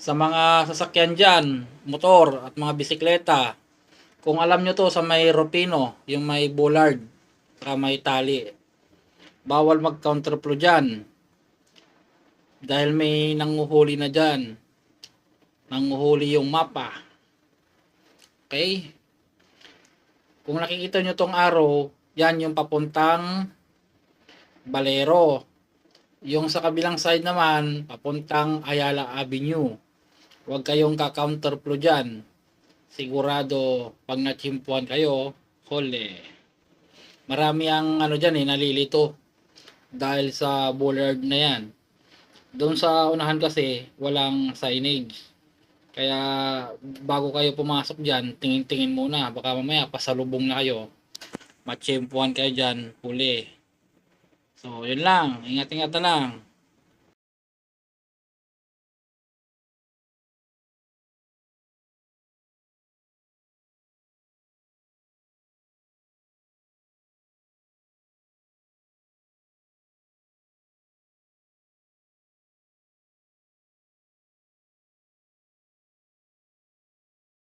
sa mga sasakyan dyan, motor at mga bisikleta, kung alam nyo to sa may Rupino, yung may bollard, saka may tali, bawal mag counterflow dyan. Dahil may nanguhuli na dyan. Nanguhuli yung mapa. Okay? Kung nakikita nyo tong arrow, yan yung papuntang Balero. Yung sa kabilang side naman, papuntang Ayala Avenue. Huwag kayong ka-counterflow dyan. Sigurado, pag nachimpuan kayo, huli. Marami ang ano dyan eh, nalilito. Dahil sa bollard na yan. Doon sa unahan kasi, walang signage. Kaya, bago kayo pumasok dyan, tingin-tingin muna. Baka mamaya, pasalubong na kayo. Machimpuan kayo dyan, huli. So, yun lang. Ingat-ingat na lang.